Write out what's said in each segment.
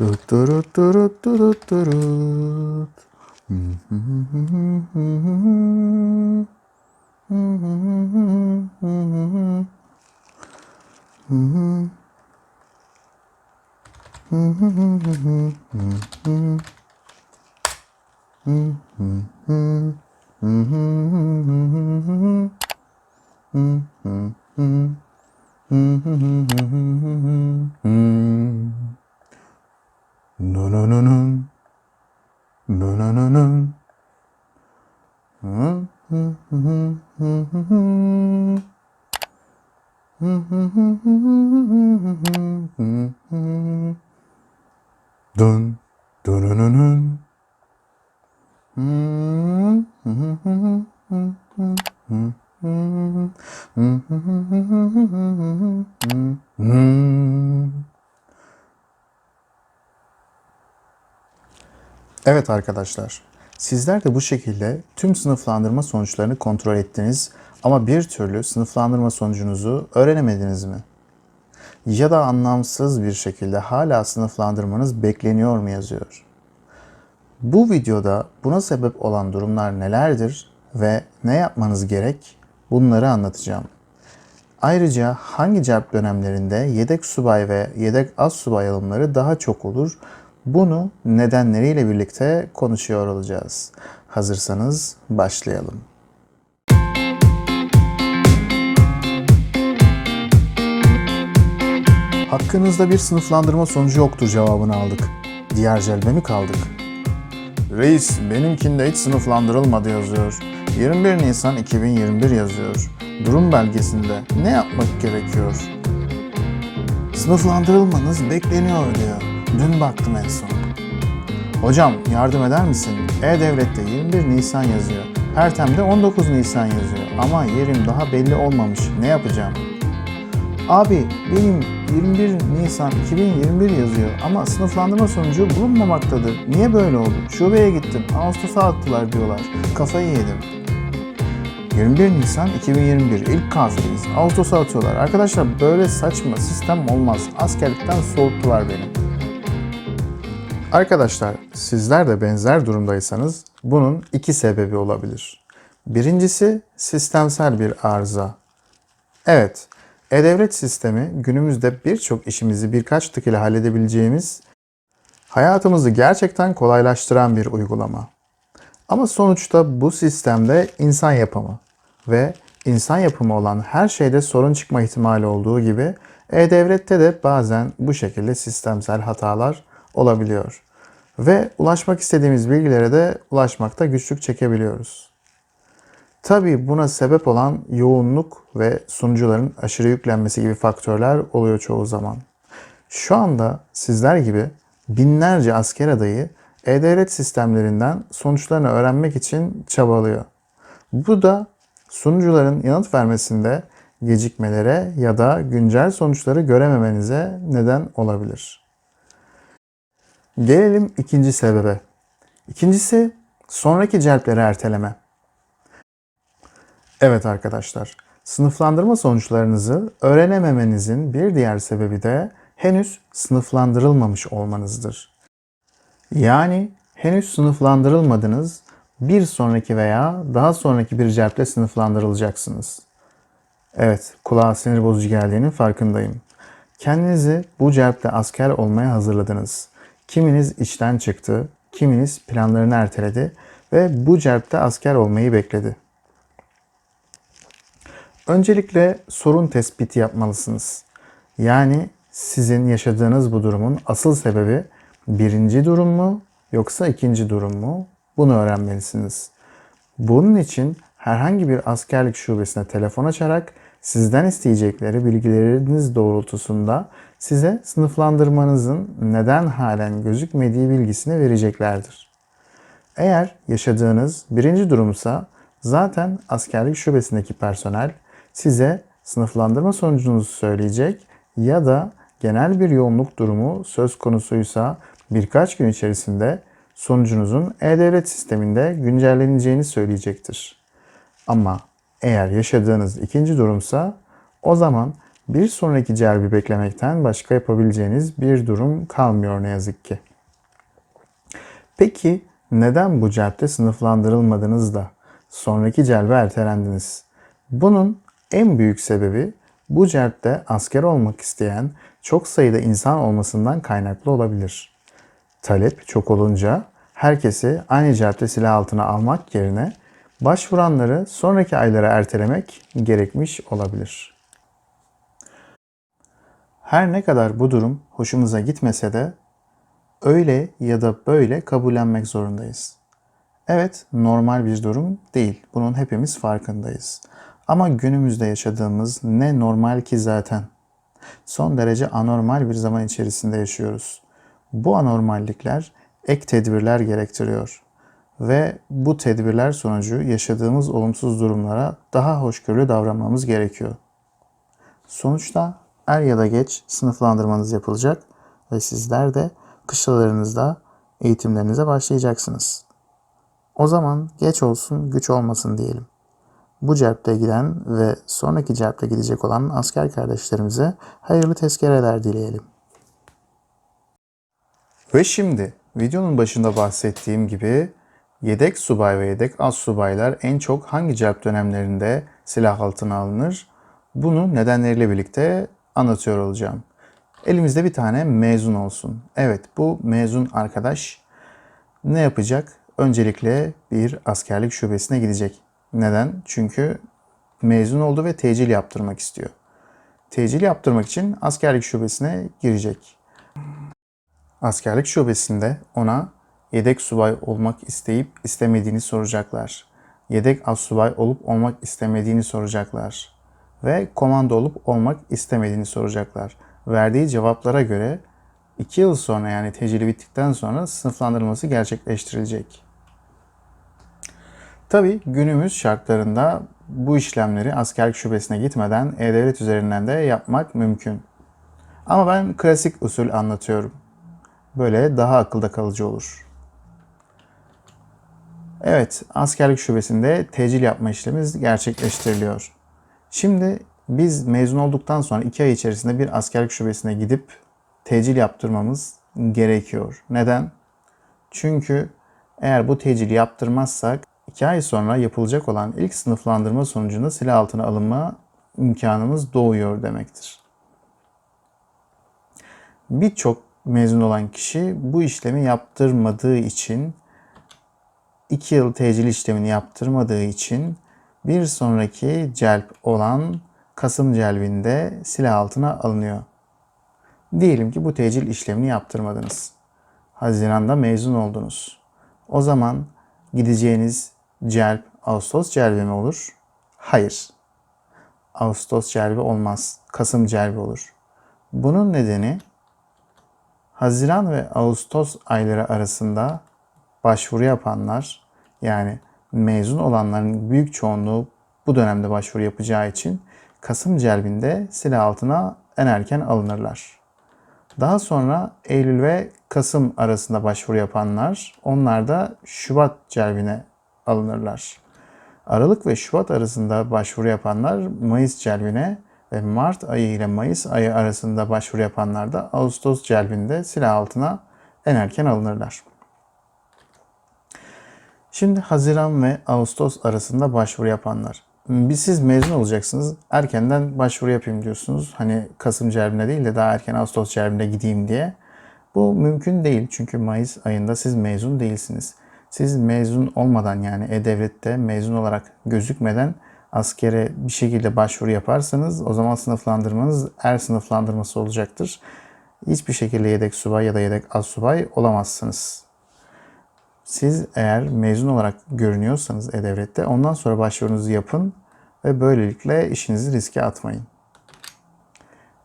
Mm-hmm. 누누누눈 누누누눈 눈 누누누눈 음. Evet arkadaşlar, sizler de bu şekilde tüm sınıflandırma sonuçlarını kontrol ettiniz ama bir türlü sınıflandırma sonucunuzu öğrenemediniz mi? Ya da anlamsız bir şekilde hala sınıflandırmanız bekleniyor mu yazıyor? Bu videoda buna sebep olan durumlar nelerdir ve ne yapmanız gerek bunları anlatacağım. Ayrıca hangi cevap dönemlerinde yedek subay ve yedek az subay alımları daha çok olur? Bunu nedenleriyle birlikte konuşuyor olacağız. Hazırsanız başlayalım. Hakkınızda bir sınıflandırma sonucu yoktur cevabını aldık. Diğer celbe mi kaldık? Reis, benimkinde hiç sınıflandırılmadı yazıyor. 21 Nisan 2021 yazıyor. Durum belgesinde ne yapmak gerekiyor? Sınıflandırılmanız bekleniyor diyor. Dün baktım en son. Hocam yardım eder misin? E-Devlet'te 21 Nisan yazıyor. Pertem'de 19 Nisan yazıyor. Ama yerim daha belli olmamış. Ne yapacağım? Abi benim 21 Nisan 2021 yazıyor ama sınıflandırma sonucu bulunmamaktadır. Niye böyle oldu? Şubeye gittim. Ağustos'a attılar diyorlar. Kafayı yedim. 21 Nisan 2021 ilk kafiriyiz. Ağustos'a atıyorlar. Arkadaşlar böyle saçma sistem olmaz. Askerlikten soğuttular beni. Arkadaşlar sizler de benzer durumdaysanız bunun iki sebebi olabilir. Birincisi sistemsel bir arıza. Evet, e-devlet sistemi günümüzde birçok işimizi birkaç tık ile halledebileceğimiz, hayatımızı gerçekten kolaylaştıran bir uygulama. Ama sonuçta bu sistemde insan yapımı ve insan yapımı olan her şeyde sorun çıkma ihtimali olduğu gibi e-devlette de bazen bu şekilde sistemsel hatalar olabiliyor. Ve ulaşmak istediğimiz bilgilere de ulaşmakta güçlük çekebiliyoruz. Tabii buna sebep olan yoğunluk ve sunucuların aşırı yüklenmesi gibi faktörler oluyor çoğu zaman. Şu anda sizler gibi binlerce asker adayı e-devlet sistemlerinden sonuçlarını öğrenmek için çabalıyor. Bu da sunucuların yanıt vermesinde gecikmelere ya da güncel sonuçları görememenize neden olabilir. Gelelim ikinci sebebe. İkincisi sonraki celpleri erteleme. Evet arkadaşlar, sınıflandırma sonuçlarınızı öğrenememenizin bir diğer sebebi de henüz sınıflandırılmamış olmanızdır. Yani henüz sınıflandırılmadınız, bir sonraki veya daha sonraki bir celple sınıflandırılacaksınız. Evet, kulağa sinir bozucu geldiğinin farkındayım. Kendinizi bu celple asker olmaya hazırladınız. Kiminiz işten çıktı, kiminiz planlarını erteledi ve bu celpte asker olmayı bekledi. Öncelikle sorun tespiti yapmalısınız. Yani sizin yaşadığınız bu durumun asıl sebebi birinci durum mu yoksa ikinci durum mu? Bunu öğrenmelisiniz. Bunun için herhangi bir askerlik şubesine telefon açarak sizden isteyecekleri bilgileriniz doğrultusunda size sınıflandırmanızın neden halen gözükmediği bilgisini vereceklerdir. Eğer yaşadığınız birinci durumsa zaten askerlik şubesindeki personel size sınıflandırma sonucunuzu söyleyecek ya da genel bir yoğunluk durumu söz konusuysa birkaç gün içerisinde sonucunuzun e-devlet sisteminde güncelleneceğini söyleyecektir. Ama eğer yaşadığınız ikinci durumsa o zaman Bir sonraki celbi beklemekten başka yapabileceğiniz bir durum kalmıyor ne yazık ki. Peki neden bu celpte sınıflandırılmadınız da sonraki celbe ertelendiniz? Bunun en büyük sebebi bu celpte asker olmak isteyen çok sayıda insan olmasından kaynaklı olabilir. Talep çok olunca herkesi aynı celpte silah altına almak yerine başvuranları sonraki aylara ertelemek gerekmiş olabilir. Her ne kadar bu durum hoşumuza gitmese de öyle ya da böyle kabullenmek zorundayız. Evet, normal bir durum değil. Bunun hepimiz farkındayız. Ama günümüzde yaşadığımız ne normal ki zaten. Son derece anormal bir zaman içerisinde yaşıyoruz. Bu anormallikler ek tedbirler gerektiriyor ve bu tedbirler sonucu yaşadığımız olumsuz durumlara daha hoşgörülü davranmamız gerekiyor. Sonuçta er ya da geç sınıflandırmanız yapılacak ve sizler de kışlalarınızda eğitimlerinize başlayacaksınız. O zaman geç olsun güç olmasın diyelim. Bu cepte giden ve sonraki cepte gidecek olan asker kardeşlerimize hayırlı tezkereler dileyelim. Ve şimdi videonun başında bahsettiğim gibi yedek subay ve yedek az subaylar en çok hangi cep dönemlerinde silah altına alınır? Bunu nedenleriyle birlikte anlatıyor olacağım. Elimizde bir tane mezun olsun. Evet bu mezun arkadaş ne yapacak? Öncelikle bir askerlik şubesine gidecek. Neden? Çünkü mezun oldu ve tecil yaptırmak istiyor. Tecil yaptırmak için askerlik şubesine girecek. Askerlik şubesinde ona yedek subay olmak isteyip istemediğini soracaklar. Yedek az subay olup olmak istemediğini soracaklar. Ve komando olup olmak istemediğini soracaklar. Verdiği cevaplara göre 2 yıl sonra yani tecili bittikten sonra sınıflandırılması gerçekleştirilecek. Tabi günümüz şartlarında bu işlemleri askerlik şubesine gitmeden E-Devlet üzerinden de yapmak mümkün. Ama ben klasik usul anlatıyorum. Böyle daha akılda kalıcı olur. Evet, askerlik şubesinde tecil yapma işlemimiz gerçekleştiriliyor. Şimdi biz mezun olduktan sonra 2 ay içerisinde bir askerlik şubesine gidip tecil yaptırmamız gerekiyor. Neden? Çünkü eğer bu tecili yaptırmazsak 2 ay sonra yapılacak olan ilk sınıflandırma sonucunda silah altına alınma imkanımız doğuyor demektir. Birçok mezun olan kişi bu işlemi yaptırmadığı için 2 yıl tecil işlemini yaptırmadığı için bir sonraki celp olan Kasım celbinde silah altına alınıyor. Diyelim ki bu tecil işlemini yaptırmadınız. Haziran'da mezun oldunuz. O zaman gideceğiniz celp Ağustos celbi mi olur? Hayır. Ağustos celbi olmaz. Kasım celbi olur. Bunun nedeni Haziran ve Ağustos ayları arasında başvuru yapanlar yani mezun olanların büyük çoğunluğu bu dönemde başvuru yapacağı için Kasım celbinde silah altına en erken alınırlar. Daha sonra Eylül ve Kasım arasında başvuru yapanlar onlar da Şubat celbine alınırlar. Aralık ve Şubat arasında başvuru yapanlar Mayıs celbine ve Mart ayı ile Mayıs ayı arasında başvuru yapanlar da Ağustos celbinde silah altına en erken alınırlar. Şimdi Haziran ve Ağustos arasında başvuru yapanlar. Biz siz mezun olacaksınız. Erkenden başvuru yapayım diyorsunuz. Hani Kasım celbine değil de daha erken Ağustos celbine gideyim diye. Bu mümkün değil çünkü Mayıs ayında siz mezun değilsiniz. Siz mezun olmadan yani E-Devlet'te mezun olarak gözükmeden askere bir şekilde başvuru yaparsanız o zaman sınıflandırmanız er sınıflandırması olacaktır. Hiçbir şekilde yedek subay ya da yedek az subay olamazsınız. Siz eğer mezun olarak görünüyorsanız E-Devlet'te ondan sonra başvurunuzu yapın ve böylelikle işinizi riske atmayın.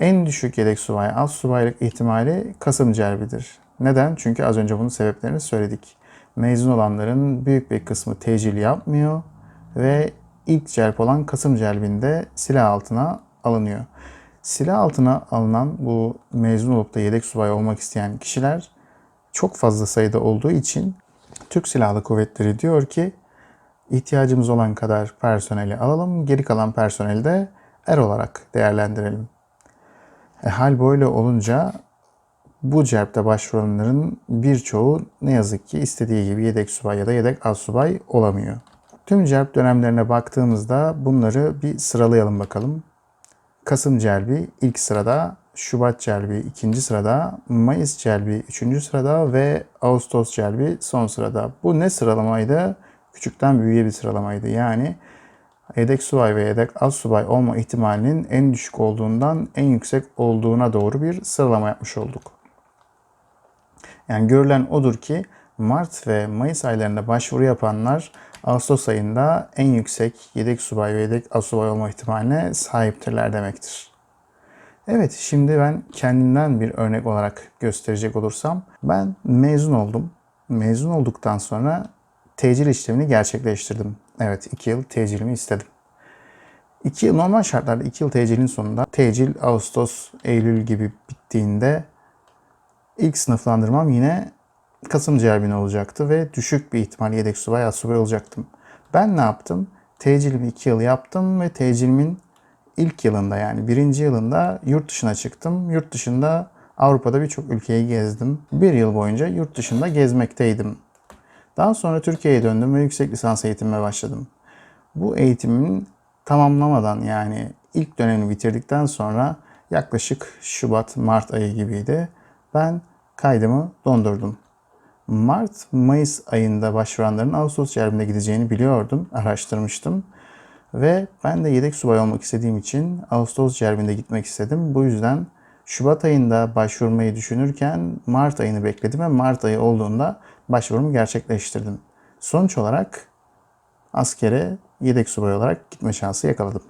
En düşük yedek subay, az subaylık ihtimali Kasım celbidir. Neden? Çünkü az önce bunun sebeplerini söyledik. Mezun olanların büyük bir kısmı tecil yapmıyor ve ilk celp olan Kasım celbinde silah altına alınıyor. Silah altına alınan bu mezun olup da yedek subay olmak isteyen kişiler çok fazla sayıda olduğu için Türk Silahlı Kuvvetleri diyor ki ihtiyacımız olan kadar personeli alalım, geri kalan personeli de er olarak değerlendirelim. E, hal böyle olunca bu celpte başvuranların birçoğu ne yazık ki istediği gibi yedek subay ya da yedek assubay olamıyor. Tüm celp dönemlerine baktığımızda bunları bir sıralayalım bakalım. Kasım celbi ilk sırada, Şubat celbi ikinci sırada, Mayıs celbi üçüncü sırada ve Ağustos celbi son sırada. Bu ne sıralamaydı? Küçükten büyüğe bir sıralamaydı. Yani yedek subay ve yedek az subay olma ihtimalinin en düşük olduğundan en yüksek olduğuna doğru bir sıralama yapmış olduk. Yani görülen odur ki Mart ve Mayıs aylarında başvuru yapanlar Ağustos ayında en yüksek yedek subay ve yedek asubay olma ihtimaline sahiptirler demektir. Evet şimdi ben kendimden bir örnek olarak gösterecek olursam ben mezun oldum. Mezun olduktan sonra tecil işlemini gerçekleştirdim. Evet 2 yıl tecilimi istedim. 2 yıl normal şartlarda 2 yıl tecilin sonunda tecil Ağustos, Eylül gibi bittiğinde ilk sınıflandırmam yine Kasım celbine olacaktı ve düşük bir ihtimal yedek subay, asubay olacaktım. Ben ne yaptım? Tecilimi 2 yıl yaptım ve tecilimin ilk yılında yani birinci yılında yurt dışına çıktım. Yurt dışında Avrupa'da birçok ülkeyi gezdim. Bir yıl boyunca yurt dışında gezmekteydim. Daha sonra Türkiye'ye döndüm ve yüksek lisans eğitimime başladım. Bu eğitimin tamamlamadan yani ilk dönemini bitirdikten sonra yaklaşık Şubat-Mart ayı gibiydi. Ben kaydımı dondurdum. Mart-Mayıs ayında başvuranların Ağustos celbinde gideceğini biliyordum, araştırmıştım. Ve ben de yedek subay olmak istediğim için Ağustos celbinde gitmek istedim. Bu yüzden Şubat ayında başvurmayı düşünürken Mart ayını bekledim ve Mart ayı olduğunda başvurumu gerçekleştirdim. Sonuç olarak askere yedek subay olarak gitme şansı yakaladım.